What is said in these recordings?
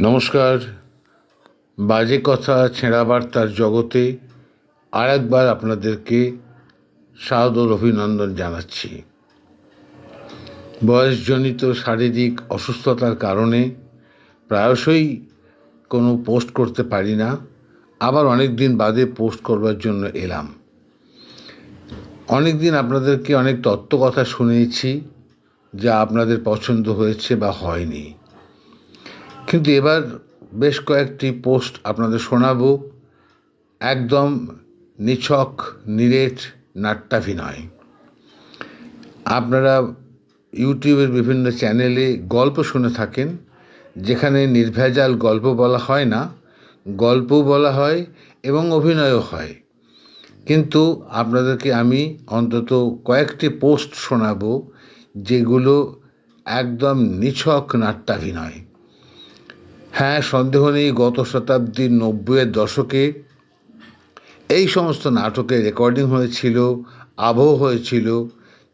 নমস্কার। বাজে কথা, ছেঁড়া বার্তার জগতে আর একবার আপনাদেরকে সাদর অভিনন্দন জানাচ্ছি। বয়সজনিত শারীরিক অসুস্থতার কারণে প্রায়শই কোনো পোস্ট করতে পারি না। আবার অনেক দিন বাদে পোস্ট করবার জন্য এলাম। অনেক দিন আপনাদেরকে অনেক তত্ত্ব কথা শুনিয়েছি যা আপনাদের পছন্দ হয়েছে বা হয়নি। কিন্তু এবার বেশ কয়েকটি পোস্ট আপনাদের শোনাবো। একদম নিছক, নিরেট নাট্যাভিনয়। আপনারা ইউটিউবের বিভিন্ন চ্যানেলে গল্প শুনে থাকেন, যেখানে নির্ভেজাল গল্প বলা হয় না, গল্পও বলা হয় এবং অভিনয়ও হয়। কিন্তু আপনাদেরকে আমি অন্তত কয়েকটি পোস্ট শোনাব, যেগুলো একদম নিছক নাট্যাভিনয়। হ্যাঁ সন্দেহ নেই গত শতাব্দীর নব্বইয়ের দশকে। এই সমস্ত নাটকের রেকর্ডিং হয়েছিল, আবহ হয়েছিল,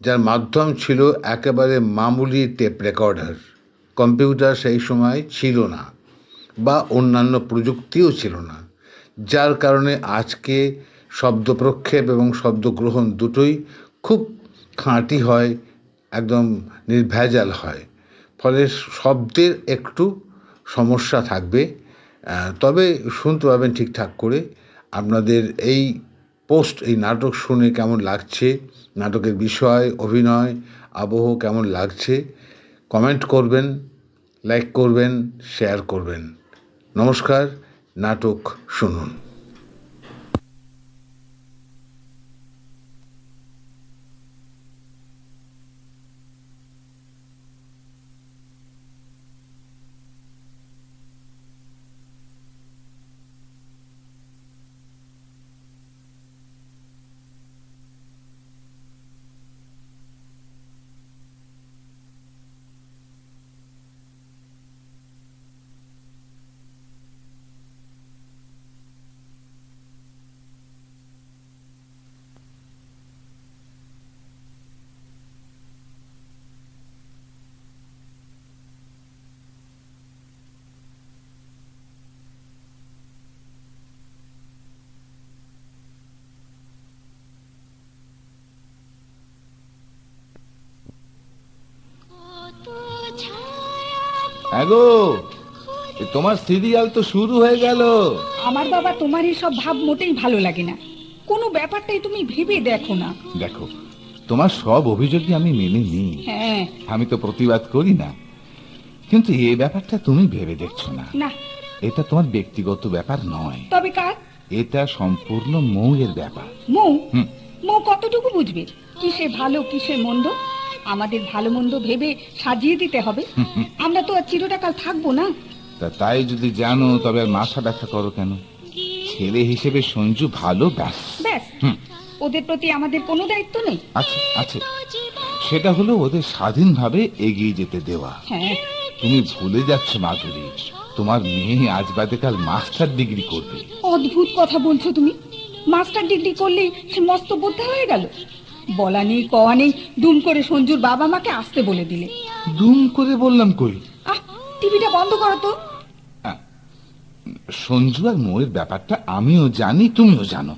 যার মাধ্যম ছিল একেবারে মামুলি টেপ রেকর্ডার। কম্পিউটার সেই সময় ছিল না বা অন্যান্য প্রযুক্তিও ছিল না, যার কারণে আজকে শব্দ প্রক্ষেপ এবং শব্দ গ্রহণ দুটোই খুব খাঁটি হয়, একদম নির্ভেজাল হয়। ফলে শব্দের একটু সমস্যা থাকবে। তবে শুনতে পাবেন ঠিকঠাক করে আপনাদের এই পোস্ট, এই নাটক শুনে কেমন লাগছে, নাটকের বিষয়, অভিনয়, আবহ কেমন লাগছে কমেন্ট করবেন লাইক করবেন শেয়ার করবেন। নমস্কার, নাটক শুনুন। হ্যাগো এ তোমার সিরিয়াল তো শুরু হয়ে গেল। আমার বাবা তোমার সব ভাব মোটেই ভালো লাগে না। কোনো ব্যাপারটাই তুমি ভেবে দেখো না। দেখো তোমার সব অভিযোগই আমি মেনে নিই। হ্যাঁ। আমি তো প্রতিবাদ করি না। কিন্তু এই ব্যাপারটা তুমি ভেবে দেখছ না। না। এটা তোমার ব্যক্তিগত ব্যাপার নয়। তবে কার? এটা সম্পূর্ণ মৌয়ের ব্যাপার। মৌ? হুম। মৌ কতটুকু বুঝবে? কিসে ভালো কিসে মন্দ? আমাদের ভালো মন্দ ভেবে সাজিয়ে দিতে হবে। আমরা তো আর চিরটাকাল থাকব না। তা তাই যদি জানো তবে আর মাথা ব্যথা করো কেন? ছেলে হিসেবে সঞ্জু ভালো ব্যাস। ব্যাস। ওদের প্রতি আমাদের কোনো দায়িত্ব নেই। আছে আছে সেটা হলো ওদের স্বাধীনভাবে এগিয়ে যেতে দেওয়া। হ্যাঁ। তুমি ভুলে যাচ্ছ মাধুরী। তোমার মেয়ে আজ বাদে কাল মাস্টার ডিগ্রি করবে। অদ্ভুত কথা বলছো তুমি। মাস্টার ডিগ্রি করলেই সে মস্ত বোদ্ধা হয়ে গেল। বলা নেই কওয়া নেই। দুম করে সঞ্জুর বাবা মাকে আসতে বলে দিলে। দুম করে বললাম কই? আহ টিভিটা বন্ধ করো তো। সঞ্জু আর মোয়ের ব্যাপারটা আমিও জানি তুমিও জানো।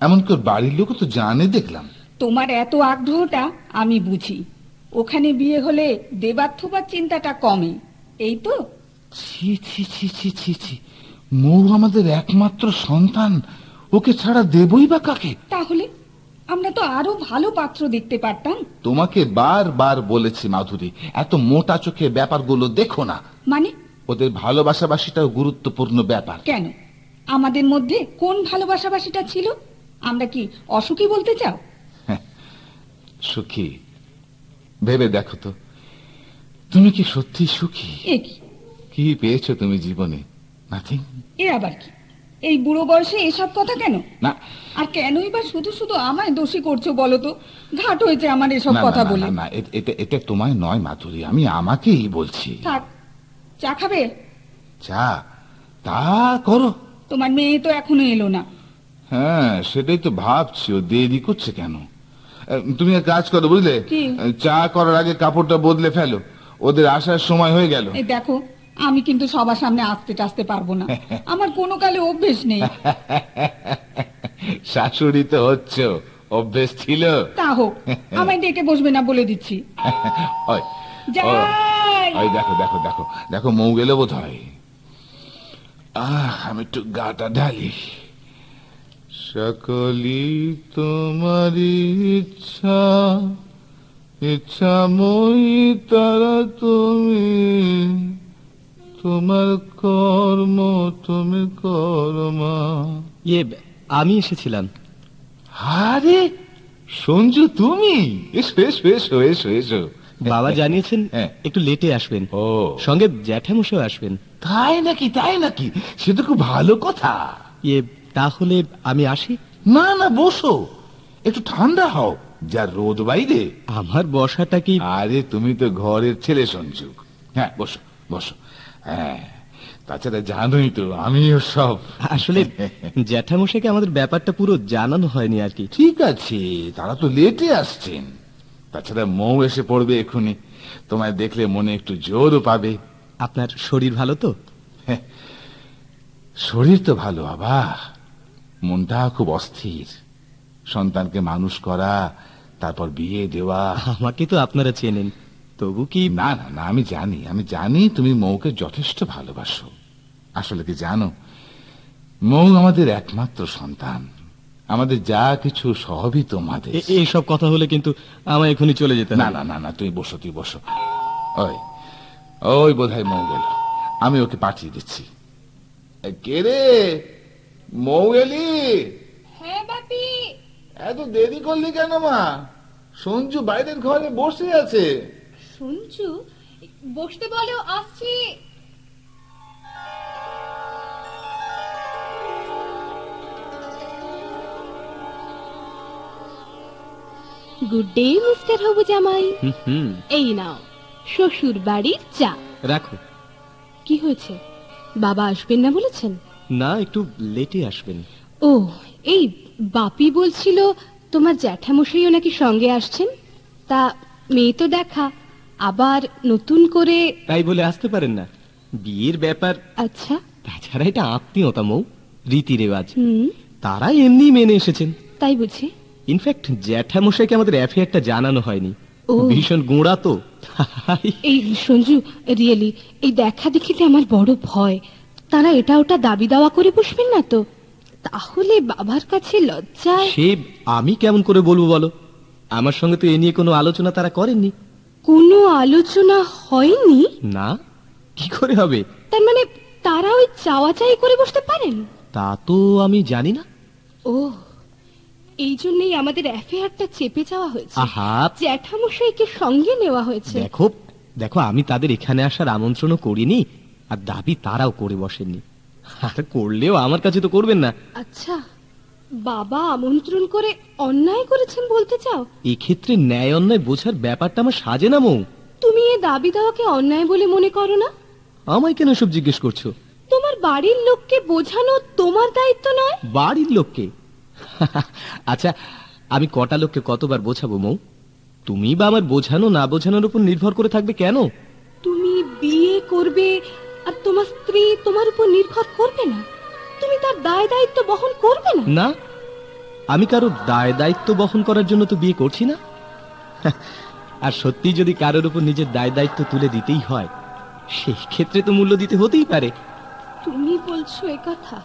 এমনকি ওর বাড়ির লোকও তো জানে দেখলাম। তোমার এত আগ্রহটা আমি বুঝি। ওখানে বিয়ে হলে দেবার থোবার চিন্তাটা কমে। এই তো। ছি ছি ছি ছি ছি ছি। মৌ আমাদের একমাত্র সন্তান। ওকে ছাড়া দেবই বা কাকে? তাহলে আমরা তো আরও ভালো পাত্র দেখতে পারতাম। তোমাকে বারবার বলেছি মাধুরী এত মোটা চোখে ব্যাপারগুলো দেখো না। মানে? ওদের ভালোবাসাবাসিটাও গুরুত্বপূর্ণ ব্যাপার। কেন? আমাদের মধ্যে কোন ভালোবাসাবাসিটা ছিল? আমরা কি অসুখী বলতে চাও? সুখী। ভেবে দেখো তো তুমি কি সত্যি সুখী? কি? কি পেয়েছ তুমি জীবনে? নাথিং এ আবার কি? এই বুড়ো বয়সে এসব কথা কেন? না। আর কেনই বা শুধু শুধু আমায় দোষী করছ বলো তো? ঘাট হয়েছে আমার এসব কথা বলে। না, এটা এটা তোমায় নয় মাধুরী আমি আমাকেই বলছি। থাক চা খাবে? চা? তা করো। তোমার মেয়ে তো এখনও এলো না। হ্যাঁ সেটাই তো ভাবছি ও দেরি করছে কেন? তুমি এক কাজ করো বুঝলে? চা করার আগে কাপড়টা বদলে ফেলো। ওদের আসার সময় হয়ে গেল। এই দেখো আমি কিন্তু সবার সামনে আসতে টাসতে পারব না। আমার কোনো কালে অভ্যেস নেই। শাশুড়ি তো হচ্ছ অভ্যেস ছিল। তা হোক আমায় ডেকে বসবে না বলে দিচ্ছি। ওই, দেখো দেখো দেখো দেখো মৌ গেলে বোধ হয় আহ আমি একটু গাটা ঢালি। সকলি তোমার ইচ্ছা ইচ্ছা মই তারা তুমি। তোমার কর্ম তুমি কর্মা। ইয়ে আমি এসেছিলাম। আরে সঞ্জু তুমি? এসো এসো এসো এসো এসো। বাবা জানিয়েছেন হ্যাঁ। একটু লেটে আসবেন। ও। সঙ্গে জ্যাঠামশাও আসবেন। তাই নাকি তাই নাকি? সে তো খুব ভালো কথা। ইয়ে তাহলে আমি আসি? না না বসো। একটু ঠান্ডা হও যা রোদ বাইরে। আমার বসাটা কি আরে তুমি তো ঘরের ছেলে সঞ্জু। হ্যাঁ বসো বসো। হ্যাঁ তাছাড়া জানোই তো আমিও সব। আসলে জ্যাঠামশাইকে আমাদের ব্যাপারটা পুরো জানানো হয়নি আর কি। ঠিক আছে তারা তো লেটে আসছেন। তাছাড়া মৌ এসে পড়বে এক্ষুনি তোমায় দেখলে মনে একটু জোরও পাবে। আপনার শরীর ভালো তো? শরীর তো ভালো বাবা। মনটা খুব অস্থির। সন্তানকে মানুষ করা তারপর বিয়ে দেওয়া। আমাকে তো আপনারা চেনেন। তবু কি? না না না আমি জানি আমি জানি তুমি মৌকে যথেষ্ট ভালোবাসো। আসলে কি জানো? মৌ আমাদের একমাত্র সন্তান। আমাদের যা কিছু সবই তোমাদের। এইসব কথা হলে কিন্তু আমায় এখনই চলে যেতে না না না না তুই বসো তুই বসো। ওই ওই বোধহয় মৌ গেল। আমি ওকে পাঠিয়ে দিচ্ছি। কে রে? মৌ এলি? হ্যাঁ বাপি। এত দেরি করলি কেন মা? সঞ্জু বাইরের ঘরে বসে আছে। শুনছু? বসতে বলো আসছি। গুড ডে মিস্টার হবু জামাই। এই নাও শ্বশুর বাড়ির চা। রাখো। কি হয়েছে? বাবা আসবেন না বলেছেন? না একটু লেটে আসবেন। ও এই বাপি বলছিল তোমার জ্যাঠামশাইও নাকি সঙ্গে আসছেন? তা মেয়ে তো দেখা। আবার নতুন করে তাই বলে আসতে পারেন না। বিয়ের ব্যাপার। আচ্ছা। তাছাড়া এটা আত্মীয়তা মৌ রীতি রেওয়াজ তারা এমনি মেনে এসেছেন। তাই বুঝি ইনফ্যাক্ট জ্যাঠামশাইকে আমাদের অ্যাফেয়ারটা জানানো হয়নি। ও। ভীষণ গোঁড়া তো। এই সঞ্জু রিয়েলি এই দেখা দেখিতে আমার বড় ভয়। তারা এটা ওটা দাবি দাওয়া করে বসবেন না তো? তাহলে বাবার কাছে লজ্জায় সে আমি কেমন করে বলব বলো? আমার সঙ্গে তো এ নিয়ে কোনো আলোচনা তারা করেননি। কোনো আলোচনা হয়নি? না। কি করে হবে? তার মানে তারা ওই চাওয়া চাই করে বসতে পারেন? তা তো আমি জানি না। ও এই জন্যই আমাদের অ্যাফেয়ারটা চেপে যাওয়া হয়েছে। আহা। জ্যাঠামশাইকে সঙ্গে নেওয়া হয়েছে। দেখো দেখো আমি তাদের এখানে আসার আমন্ত্রণও করিনি আর দাবি তারাও করে বসেননি। আর করলেও আমার কাছে তো করবেন না। আচ্ছা। বাবা আমন্ত্রণ করে অন্যায় করেছেন বলতে চাও? এক্ষেত্রে ন্যায় অন্যায় বোঝার ব্যাপারটা আমার সাজে না মৌ। তুমি এ দাবি দেওয়াকে অন্যায় বলে মনে করো না? আমায় কেন সব জিজ্ঞেস করছ? তোমার বাড়ির লোককে বোঝানো তোমার দায়িত্ব নয়? বাড়ির লোককে? আচ্ছা আমি কটা লোককে কতবার বোঝাবো মৌ? তুমি বা আমার বোঝানো না বোঝানোর উপর নির্ভর করে থাকবে কেন? তুমি বিয়ে করবে আর তোমার স্ত্রী তোমার উপর নির্ভর করবে না? তুমি তার দায় দায়িত্ব বহন করবে না? না আমি কারও দায় দায়িত্ব বহন করার জন্য তো বিয়ে করছি না। আর সত্যি যদি কারোর উপর নিজের দায় দায়িত্ব তুলে দিতেই হয় সেই ক্ষেত্রে তো মূল্য দিতে হতেই পারে। তুমি বলছো এ কথা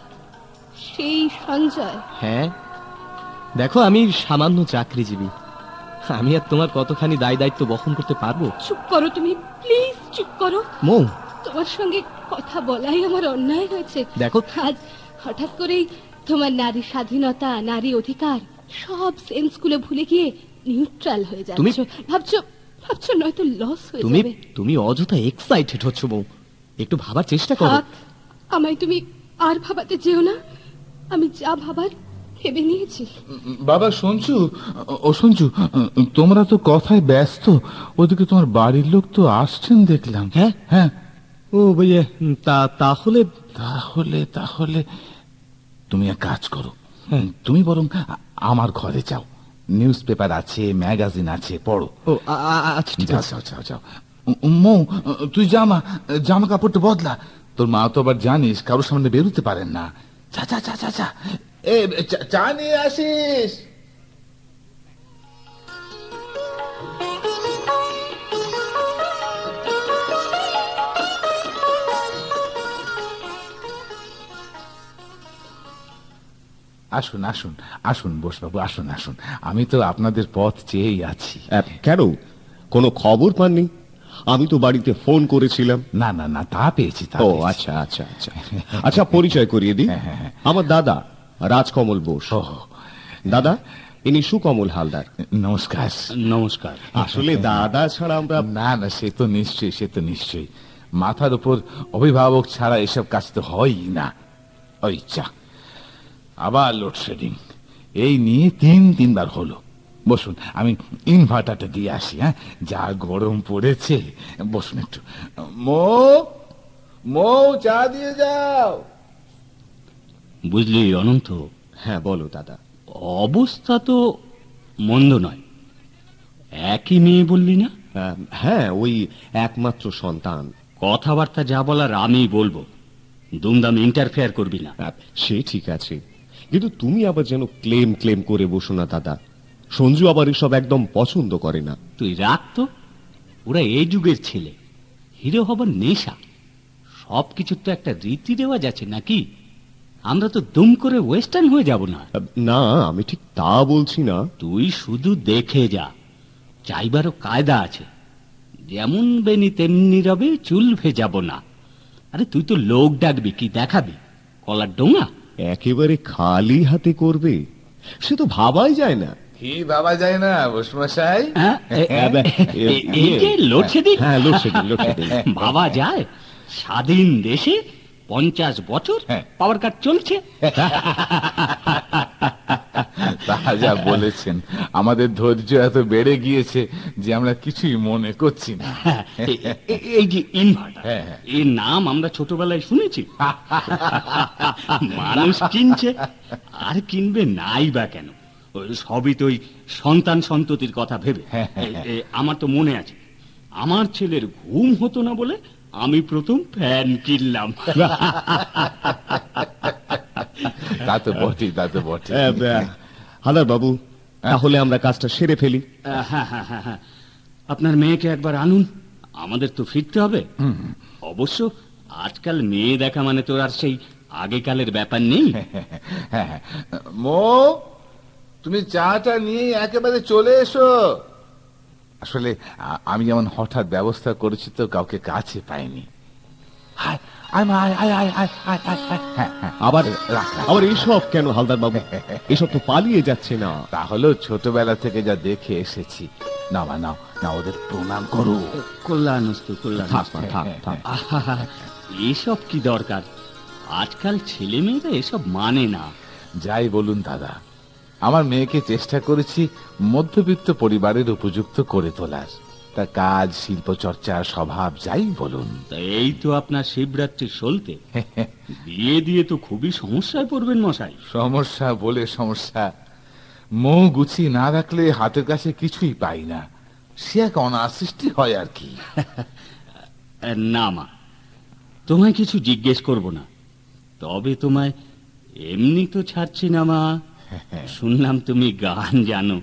সেই সঞ্জয়। হ্যাঁ দেখো আমি সামান্য চাকরিজীবী। আমি আর তোমার কতখানি দায় দায়িত্ব বহন করতে পারব? চুপ করো তুমি প্লিজ চুপ করো। মৌ। তোমার সঙ্গে কথা বলাই আমার অন্যায় হয়েছে। দেখো আজ হঠাৎ করেই তোমার নারী স্বাধীনতা নারী অধিকার সব সেন্সগুলো ভুলে গিয়ে নিউট্রাল হয়ে যাচ্ছ। ভাবছ ভাবছ নয়তো লস হয়ে তুমি তুমি অযথা এক্সাইটেড হচ্ছ মৌ একটু ভাবার চেষ্টা করো। আমায় তুমি আর ভাবাতে যেও না। আমি যা ভাবার ভেবে নিয়েছি। বাবা সঞ্জু ও সঞ্জু তোমরা তো কথায় ব্যস্ত। ওদিকে তোমার বাড়ির লোক তো আসছেন দেখলাম। হ্যাঁ? হ্যাঁ। ও ভাইয়া তা তাহলে তাহলে তাহলে তুমি এক কাজ করো। তুমি বরং আমার ঘরে যাও। নিউজ পেপার আছে ম্যাগাজিন আছে পড়ো। ও আচ্ছা যাও যাও যাও যাও। মৌ তুই জামা জামা কাপড়টা বদলা। তোর মা তো আবার জানিস কারোর সামনে বেরোতে পারেন না। চা চা চা চা চা এ চা নিয়ে আসিস। আসুন আসুন আসুন বোসবাবু আসুন আসুন। আমি তো আপনাদের পথ চেয়েই আছি। কেন? কোনো খবর পাননি? আমি তো বাড়িতে ফোন করেছিলাম। না না না তা পেয়েছি তা ও আচ্ছা আচ্ছা আচ্ছা। আচ্ছা পরিচয় করিয়ে দিই আমার দাদা রাজকমল বোস। দাদা ইনি সুকমল হালদার। নমস্কার। নমস্কার। আসলে দাদা ছাড়া আমরা না না সে তো নিশ্চয়ই সে তো নিশ্চয়ই। মাথার উপর অভিভাবক ছাড়া এসব কাজ তো হয়ই না। ওই চা আবার লোডশেডিং এই নিয়ে তিন তিনবার হলো। বসুন আমি ইনভার্টারটা দিয়ে আসি হ্যাঁ? যা গরম পড়েছে। বসুন একটু। মৌ মৌ চা দিয়ে যাও। বুঝলি অনন্ত? হ্যাঁ বলো দাদা। অবস্থা তো মন্দ নয়। একই মেয়ে বললি না? হ্যাঁ ওই একমাত্র সন্তান। কথাবার্তা যা বলার আমি বলব। দুমদাম ইন্টারফেয়ার করবি না। সে ঠিক আছে। কিন্তু তুমি আবার যেন ক্লেম ক্লেম করে বসো না দাদা। সঞ্জু আবার এসব একদম পছন্দ করে না। তুই রাখ তো? ওরা এই যুগের ছেলে। হিরো হবার নেশা। সব কিছুর তো একটা রীতি রেওয়াজ আছে নাকি? আমরা তো দুম করে ওয়েস্টার্ন হয়ে যাব না। না আমি ঠিক তা বলছি না। তুই শুধু দেখে যা। চাইবারও কায়দা আছে। যেমন বেনি তেমনি রবে চুল ভেজাবো না। আরে তুই তো লোক ডাকবি কি দেখাবি? কলার ডোঙা? একেবারে খালি হাতে করবে। সে তো ভাবাই যায় না। কি ভাবা যায় না বসমশাই? হ্যাঁ? এ- আহ, বা- এ- এই যে লোডশেডিং হ্যাঁ লোডশেডিং লোডশেডিং ভাবা যায় স্বাধীন দেশে পঞ্চাশ বছর হ্যাঁ। পাওয়ার কাট চলছে। তা যা বলেছেন। আমাদের ধৈর্য এত বেড়ে গিয়েছে যে আমরা কিছুই মনে করছি না। হ্যাঁ, এই যে ইনভার্টার হ্যাঁ, হ্যাঁ। এর নাম আমরা ছোটবেলায় শুনেছি। মানুষ কিনছে আর কিনবে নাই বা কেন? সবই তো ওই সন্তান সন্ততির কথা ভেবে। হ্যাঁ, আমার তো মনে আছে আমার ছেলের ঘুম হতো না বলে আমি প্রথম ফ্যান কিনলাম। তা তো বটেই তা তো বটে হাদার বাবু তাহলে আমরা কাজটা সেরে ফেলি। হ্যাঁ হ্যাঁ হ্যাঁ হ্যাঁ আপনার মেয়েকে একবার আনুন। আমাদের তো ফিরতে হবে। অবশ্য আজকাল মেয়ে দেখা মানে তোর আর সেই আগেকালের ব্যাপার নেই। হ্যাঁ হ্যাঁ। মো তুমি চাটা নিয়ে একেবারে চলে এসো। আসলে আমি যেমন হঠাৎ ব্যবস্থা করেছি তো কাউকে কাছে পাইনি। আয় মা, আয়, আয়, আয়, আয়, আয়, আয়, আয়। হ্যাঁ, হ্যাঁ। আবার রাখ, রাখ। আবার এইসব কেন হালদার বাবু এসব তো পালিয়ে যাচ্ছে না। তাহলেও ছোটবেলা থেকে যা দেখে এসেছি। না মা নাও না ওদের প্রণাম করো। কল্যাণস্তু কল্যাণ থাক মা, থাক। থাক আহা, এসব কি দরকার? আজকাল ছেলে মেয়েরা এসব মানে না। যাই বলুন দাদা আমার মেয়েকে চেষ্টা করেছি মধ্যবিত্ত পরিবারের উপযুক্ত করে তোলার। তার কাজ শিল্প চর্চা স্বভাব যাই বলুন। তা এই তো আপনার শিবরাত্রি সলতে। বিয়ে দিয়ে তো খুবই সমস্যায় পড়বেন মশাই। সমস্যা বলে সমস্যা। মৌ গুছিয়ে না রাখলে হাতের কাছে কিছুই পাই না। সে এক অনাসৃষ্টি হয় আর কি। না মা। তোমায় কিছু জিজ্ঞেস করব না। তবে তোমায় এমনি তো ছাড়ছি না মা। শুনলাম তুমি গান জানো।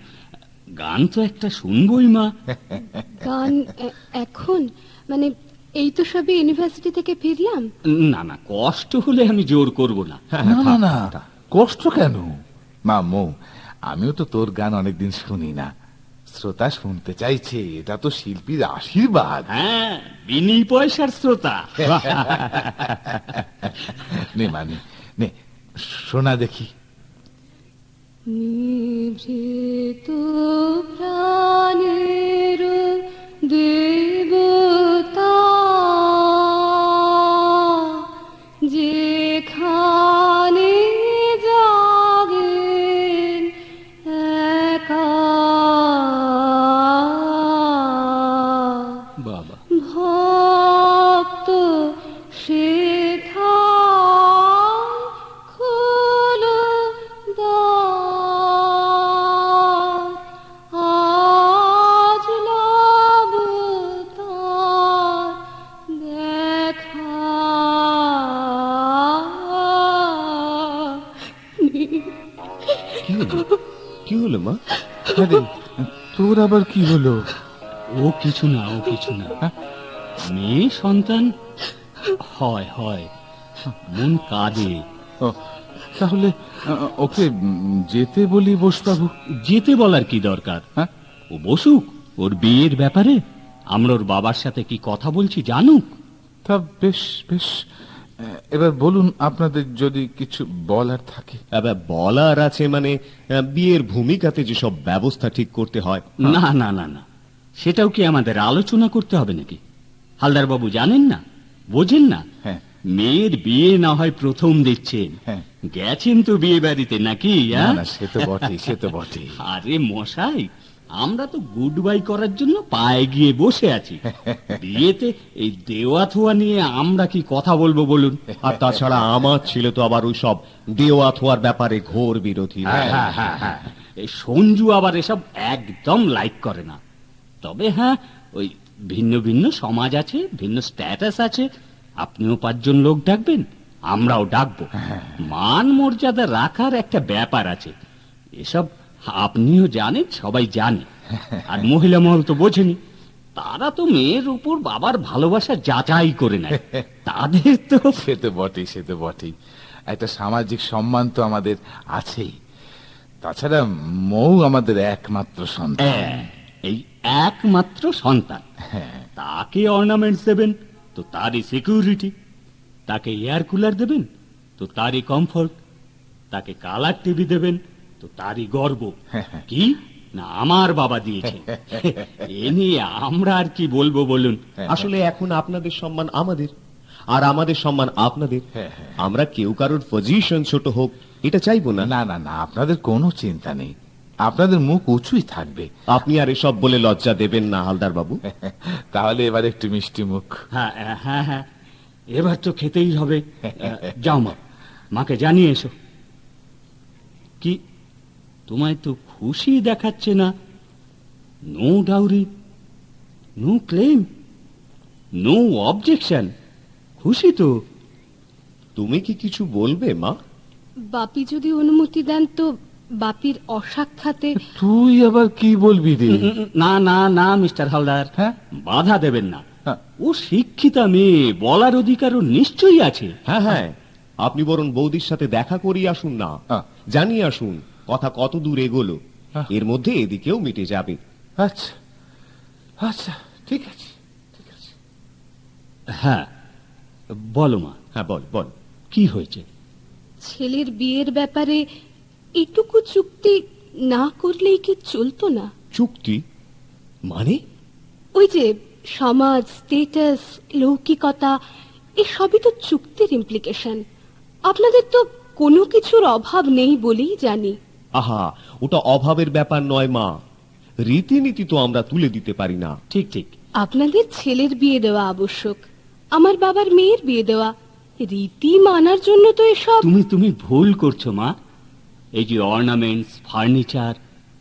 গান তো একটা শুনবই মা। গান এখন? মানে এই তো সবে ইউনিভার্সিটি থেকে ফিরলাম? না না কষ্ট হলে আমি জোর করব না। না না না। কষ্ট কেন? মা মৌ আমিও তো তোর গান অনেকদিন শুনি না। শ্রোতা শুনতে চাইছে এটা তো শিল্পীর আশীর্বাদ। হ্যাঁ বিনি পয়সার শ্রোতা। নে মানে নে শোনা দেখি। নিভৃত প্রাণের দেবতা কি হলো? কি হলো মা? আরে তোর আবার কি হলো? ও কিছু না ও কিছু না মেয়ে সন্তান? হয় হয়। মন কাঁদে। তাহলে ওকে যেতে বলি বোসবাবু? যেতে বলার কি দরকার হ্যাঁ? ও বসুক ওর বিয়ের ব্যাপারে। আমরা ওর বাবার সাথে কি কথা বলছি জানুক? তা বেশ বেশ। এবার বলুন আপনাদের যদি কিছু বলার থাকে। এবার বলার আছে মানে বিয়ের ভূমিকাতে যেসব ব্যবস্থা ঠিক করতে হয়। না না না না সেটাও কি আমাদের আলোচনা করতে হবে নাকি? হালদার বাবু জানেন না? বোঝেন না? হ্যাঁ। মেয়ের বিয়ে না হয় প্রথম দিচ্ছেন। হ্যাঁ। গেছেন তো বিয়ে বাড়িতে নাকি না হ্যাঁ? না সে তো বটে সে তো বটেই। আরে মশাই আমরা তো গুড বাই করার জন্য পায়ে গিয়ে বসে আছি। বিয়েতে এই দেওয়া থোয়া নিয়ে আমরা কি কথা বলব বলুন? আর তাছাড়া আমার ছিল তো আবার ওই সব দেওয়া থোয়ার ব্যাপারে ঘোর বিরোধী। হ্যাঁ, হ্যাঁ, হ্যাঁ। এই সঞ্জু আবার এসব একদম লাইক করে না। তবে হ্যাঁ ওই ভিন্ন ভিন্ন সমাজ আছে ভিন্ন স্ট্যাটাস আছে। আপনিও পাঁচজন লোক ডাকবেন আমরাও ডাকবো। মান মর্যাদা রাখার একটা ব্যাপার আছে। এসব আপনিও জানেন সবাই জানে। আর মহিলা মহল তো বোঝেনি। তারা তো মেয়ের উপর বাবার ভালোবাসা যাচাই করে নেয়। তাদের তো সে তো বটেই সে তো বটেই। একটা সামাজিক সম্মান তো আমাদের আছেই। তাছাড়া মৌ আমাদের একমাত্র সন্তান। হ্যাঁ, এই একমাত্র সন্তান। তাকে অর্নামেন্টস দেবেন তো তারই সিকিউরিটি তাকে এয়ার কুলার দেবেন তো তারই কমফোর্ট তাকে কালার টিভি দেবেন তো তারই গর্ব। কি? না আমার বাবা দিয়েছে এ নিয়ে আমরা আর কি বলব বলুন? আসলে এখন আপনাদের সম্মান আমাদের। আর আমাদের সম্মান আপনাদের। হ্যাঁ, হ্যাঁ। আমরা কেউ কারোর পজিশন ছোট হোক এটা চাইব না। না না না আপনাদের কোনো চিন্তা নেই। আপনাদের মুখ উঁচুই থাকবে। আপনি আর এসব বলে লজ্জা দেবেন না হালদার বাবু। তাহলে এবার একটু মিষ্টি মুখ। হ্যাঁ হ্যাঁ হ্যাঁ। এবার তো খেতেই হবে। যাও মা মাকে জানিয়ে এসো। কি তোমায় তো খুশি দেখাচ্ছে না। No dowry no claim no objection খুশি তো। তুমি কি কিছু বলবে মা? বাপি যদি অনুমতি দেন তো বাপির অসাক্ষাতে তুই আবার কি বলবি রে? না না না মিস্টার হালদার। হ্যাঁ? বাধা দেবেন না। হ্যাঁ। ও শিক্ষিতা মেয়ে বলার অধিকারও নিশ্চয়ই আছে। হ্যাঁ হ্যাঁ। আপনি বরং বৌদির সাথে দেখা করিয়ে আসুন না। হ্যাঁ। জানিয়ে আসুন। কথা কত দূর এগোলো। এর মধ্যে এদিকেও মিটে যাবে। আচ্ছা। আচ্ছা ঠিক আছে ঠিক আছে। হ্যাঁ বলো মা। হ্যাঁ বল বল। কি হয়েছে? ছেলের বিয়ের ব্যাপারে এটুকু চুক্তি না করলেই কি চলতো না? চুক্তি? মানে? ওই যে সমাজ স্টেটাস লৌকিকতা এসবই তো চুক্তির ইমপ্লিকেশন আপনাদের তো কোনো কিছুর অভাব নেই বলেই জানি। আহা ওটা অভাবের ব্যাপার নয় মা। রীতিনীতি তো আমরা তুলে দিতে পারি না। ঠিক ঠিক। আপনাদের ছেলের বিয়ে দেওয়া আবশ্যক। আমার বাবার মেয়ের বিয়ে দেওয়া। রীতি মানার জন্য তো এসব। তুমি তুমি ভুল করছ মা। এই যে অর্নামেন্টস ফার্নিচার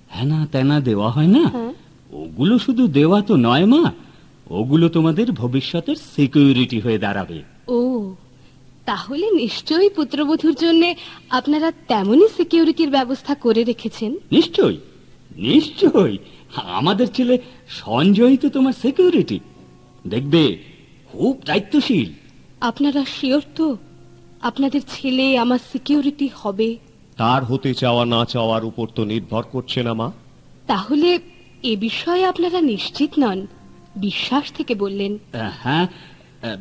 হ্যানা ত্যানা দেওয়া হয় না? হ্যাঁ। ওগুলো শুধু দেওয়া তো নয় মা। ওগুলো তোমাদের ভবিষ্যতের সিকিউরিটি হয়ে দাঁড়াবে। ও তাহলে নিশ্চয়ই পুত্রবধূর জন্য আপনারা তেমনই সিকিউরিটির ব্যবস্থা করে রেখেছেন। নিশ্চয়ই নিশ্চয়ই। আমাদের ছেলে সঞ্জয় তো তোমার সিকিউরিটি দেখবে খুব দায়িত্বশীল। আপনারা শিওর তো? আপনাদের ছেলে আমার সিকিউরিটি হবে। তার হতে চাওয়া না চাওয়ার উপর তো নির্ভর করছে না মা। তাহলে এ বিষয়ে আপনারা নিশ্চিত নন বিশ্বাস থেকে বললেন। হ্যাঁ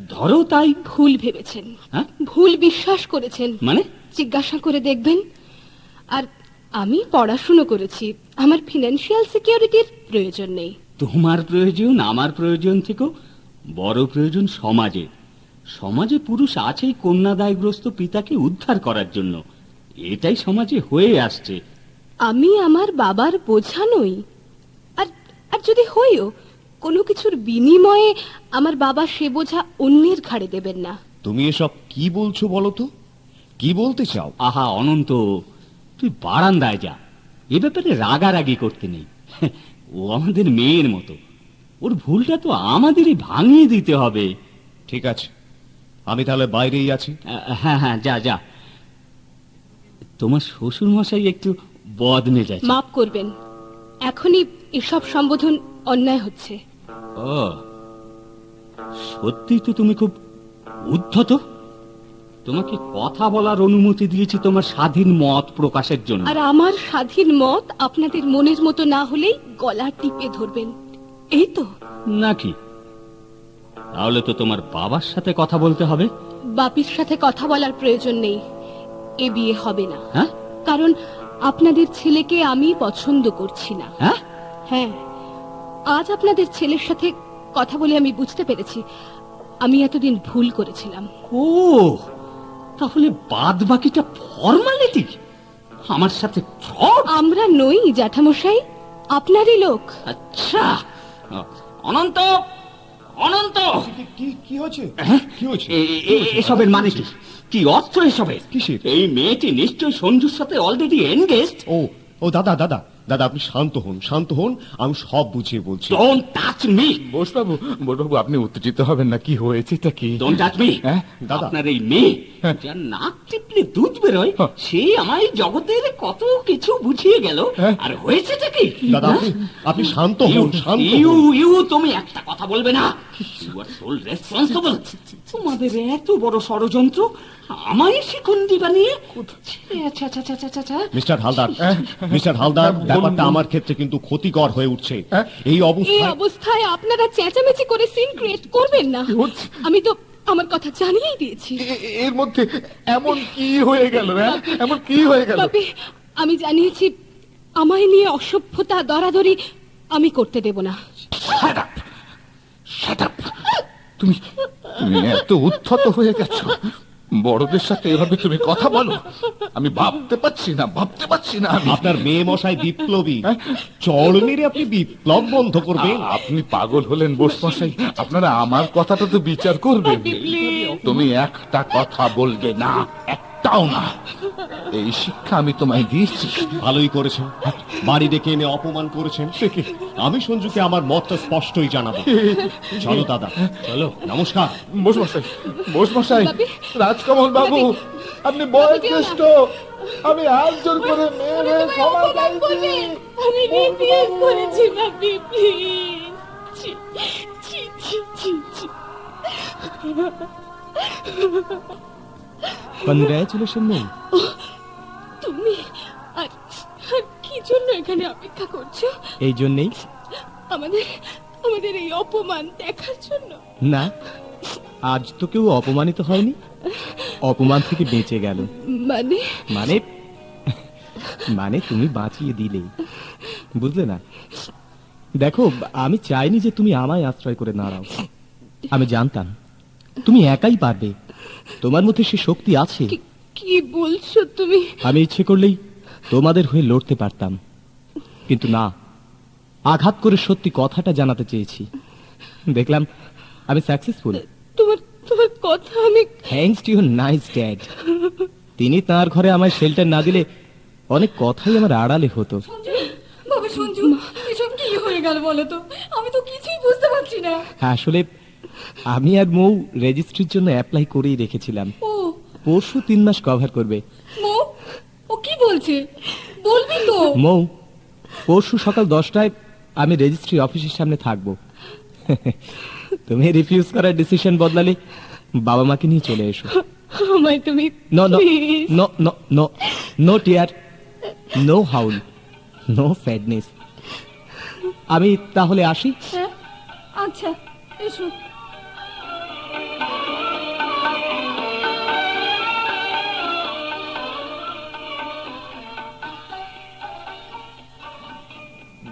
ধরো তাই। ভুল ভেবেছেন। হ্যাঁ? ভুল বিশ্বাস করেছেন। মানে? জিজ্ঞাসা করে দেখবেন। আর আমি পড়াশুনো করেছি। আমার ফিনান্সিয়াল সিকিউরিটির প্রয়োজন নেই। তোমার প্রয়োজন আমার প্রয়োজন থেকেও বড় প্রয়োজন সমাজে। সমাজে পুরুষ আছেই কন্যাদায়গ্রস্ত পিতাকে উদ্ধার করার জন্য। এটাই সমাজে হয়ে আসছে। আমি আমার বাবার বোঝা নই। আর আর যদি হইও কোনো কিছুর বিনিময়ে আমার বাবা সে বোঝা অন্যের ঘাড়ে দেবেন না। তুমি এসব কি বলছো বলো তো? কি বলতে চাও? আহা অনন্ত তুই বারান্দায় যা। এ ব্যাপারে রাগারাগি করতে নেই। ও আমাদের মেয়ের মতো। ওর ভুলটা তো আমাদেরই ভাঙিয়ে দিতে হবে। ঠিক আছে। আমি তাহলে বাইরেই আছি। হ্যাঁ হ্যাঁ যা যা। তোমার শ্বশুর মশাই একটু বদমেজাজ। মাফ করবেন। এখনই এসব সম্বোধন অন্যায় হচ্ছে। সত্যি তো তুমি খুব উদ্ধত তোমাকে কথা বলার অনুমতি দিয়েছি তোমার স্বাধীন মত প্রকাশের জন্য। আর আমার স্বাধীন মত আপনাদের মনের মতো না হলেই গলা টিপে ধরবেন। এই তো। নাকি তাহলে তো তোমার বাবার সাথে কথা বলতে হবে। বাপির সাথে কথা বলার প্রয়োজন নেই। এ বিয়ে হবে না। হ্যাঁ? কারণ আপনাদের ছেলেকে আমি পছন্দ করছি না। হ্যাঁ? হ্যাঁ। আজ আপনাদের ছেলের সাথে কথা বলে আমি বুঝতে পেরেছি। আমি এতদিন ভুল করেছিলাম। ও তাহলে বাদ বাকিটা ফর্মালিটি? আমার সাথে ফ্রড? আমরা নই জ্যাঠামশাই আপনারই লোক। আচ্ছা অনন্ত অনন্ত! কি কি হয়েছে? কি হয়েছে? এসবের মানে কি? কি অর্থ এসবের? কিসের? এই মেয়েটি নিশ্চয়ই সঞ্জুর সাথে অলরেডি এনগেজড ও ও দাদা দাদা দাদা আপনি শান্ত হন শান্ত হন আমি সব বুঝিয়ে বলছি। ডোন্ট টাচ মি বোসবাবু বোসবাবু আপনি উত্তেজিত হবেন না কি হয়েছেটা কি? ডোন্ট টাচ মি হ্যাঁ? দাদা। আপনার এই মেয়ে যার নাক টিপলে দুধ বেরোয় হ্যাঁ। সে আমায় জগতের কত কিছু বুঝিয়ে গেল হ্যাঁ। আর হয়েছেটা কি? দাদা আপনি আপনি শান্ত হন শান্ত ইউ ইউ তুমি একটা কথা বলবে না। ইউ আর সোল রেসপন্সিবল তোমাদের এত বড় ষড়যন্ত্র আমায় শিখন্ডি বানিয়ে আচ্ছা আচ্ছা আচ্ছা আচ্ছা আচ্ছা। মিস্টার হালদার মিস্টার হালদার ব্যাপারটা আমার ক্ষেত্রে কিন্তু ক্ষতিকর হয়ে উঠছে। এই এই অবস্থায় অবস্থায় আপনারা চেঁচামেচি করে সিন ক্রিয়েট করবেন না। আমি তো আমার কথা জানিয়েই দিয়েছি। এর মধ্যে এমন কি হয়ে গেল এমন কি হয়ে গেল? আমি জানিয়েছি আমায় নিয়ে অসভ্যতা দরাদরি আমি করতে দেব না! তুমি তুমি এত উদ্ধত হয়ে গেছো। বড়দের সাথে এভাবে তুমি কথা বলো? আমি ভাবতে পারছি না ভাবতে পারছি না আমি। আপনার মেয়ে মশাই বিপ্লবী। চড় মেরে আপনি বিপ্লব বন্ধ করবে আপনি পাগল হলেন বোস মশাই। আপনারা আমার কথাটা তো বিচার করবেন। তুমি একটা কথা বলবে না একটাও না। এই শিক্ষা আমি তোমায় দিয়েছি। ভালোই করেছেন। বাড়ি ডেকে এনে অপমান করেছেন। আমি সঞ্জুকে আমার মতটা স্পষ্টই জানাব। চলো দাদা। চলো। নমস্কার। বোসমশাই বোসমশাই বাপি। রাজকমল বাবু আপনি বয়োজ্যেষ্ঠ। আমি হাত জোর করে মেরে ক্ষমা চাইছি। আমি বিপিএস করেছি বাপি প্লিজ ছি ছি ছি ছি। কনগ্রাচুলেশন নেই তুমি আর আর কি জন্য এখানে অপেক্ষা করছ? এই জন্যেই? আমাদের আমাদের এই অপমান দেখার জন্য। না আজ তো কেউ অপমানিত হয়নি। অপমান থেকে বেঁচে গেল। মানে? মানে মানে তুমি বাঁচিয়ে দিলে বুঝলে না? দেখো আমি চাইনি যে তুমি আমায় আশ্রয় করে দাঁড়াও। আমি জানতাম তুমি একাই পারবে। তোমার মধ্যে সে শক্তি আছে। কি- বলছো তুমি? আমি ইচ্ছে করলেই তোমাদের হয়ে লড়তে পারতাম। কিন্তু না আঘাত করে সত্যি কথাটা জানাতে চেয়েছি। দেখলাম আমি সাকসেসফুল তোমার তোমার কথা আমি thanks to your nice dad তিনি তার ঘরে আমায় শেল্টার না দিলে অনেক কথাই আমার আড়ালে হতো। বাবা সঞ্জু এসব কি হয়ে গেল বলো তো? আমি তো কিছুই বুঝতে পারছি না। হ্যাঁ আসলে আমি আর মৌ রেজিস্ট্রির জন্য অ্যাপ্লাই করেই রেখেছিলাম। ও। পরশু তিন মাস কভার করবে। মৌ ও কি বলছে? বলবি তো। মৌ পরশু সকাল দশটায় আমি রেজিস্ট্রি অফিসের সামনে থাকব। তুমি রিফিউজ করার ডিসিশন বদলালে বাবা মাকে নিয়ে চলে এসো। আমায় তুমি no no no no no no tear no howl no sadness আমি তাহলে আসি। হ্যাঁ আচ্ছা এসো।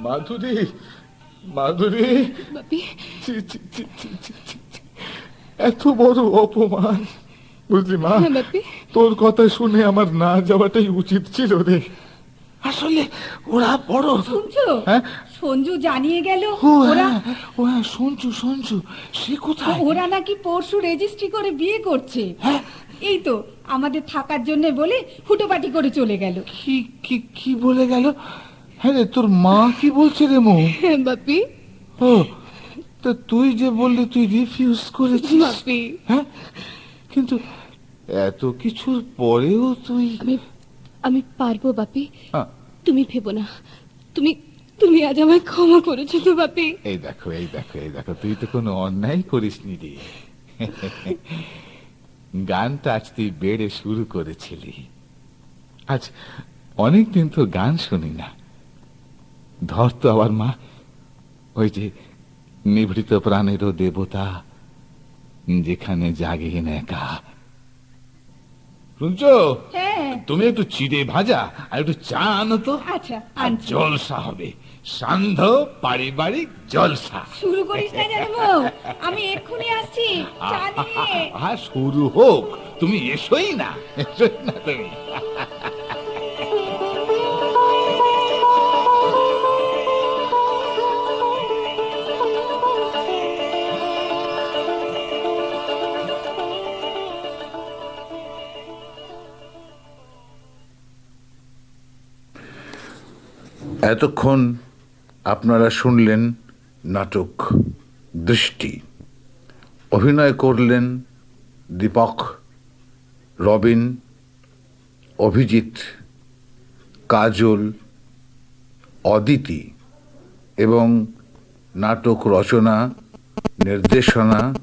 মাধুরী মাধুরী। এত বড় অপমান। বুঝলি মা? হ্যাঁ তোর কথা শুনে আমার না যাওয়াটাই উচিত ছিল রে। আসলে ওরা বড়। শুনছো? হ্যাঁ? সঞ্জু জানিয়ে গেল ওরা হ্যাঁ ও হ্যাঁ শুনছু শুনছু সে কোথায়? ওরা নাকি পরশু রেজিস্ট্রি করে বিয়ে করছে? এই তো আমাদের থাকার জন্য বলে হুটোপাটি করে চলে গেল। কি কি কি বলে গেল? হ্যাঁ রে তোর মা কি বলছে রে মো? হ্যাঁ বাপি। ও তা তুই যে বললি তুই রিফিউজ করেছিস। বাপি। হ্যাঁ? কিন্তু এত কিছুর পরেও তুই আমি আমি পারব বাপি। তুমি ভেবো না। তুমি তুমি আজ আমায় ক্ষমা করেছ তো বাপি। এই দেখো এই দেখো এই দেখো তুই তো কোনো অন্যায় করিসনি রে। গানটা আজ তুই বেড়ে শুরু করেছিলি। আজ অনেকদিন তো গান শুনি না। ধর তো আবার মা। ওই যে নিভৃত প্রাণেরও দেবতা যেখানে জাগেন একা। শুনছো? হ্যাঁ। তুমি একটু চিড়ে ভাজা আর একটু চা আনো তো। আচ্ছা জলসা হবে। সান্ধ্য পারিবারিক জলসা। শুরু করিস না জানো আমি এক্ষুনি আসছি। চা আহা শুরু হোক। তুমি এসোই না। এসোই না তুমি। এতক্ষণ আপনারা শুনলেন নাটক দৃষ্টি। অভিনয় করলেন দীপক, রবিন, অভিজিৎ, কাজল, অদিতি এবং নাটক রচনা, নির্দেশনা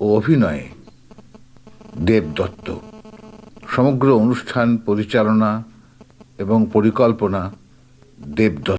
ও অভিনয়ে দেবদত্ত। সমগ্র অনুষ্ঠান পরিচালনা এবং পরিকল্পনা দেবদত্ত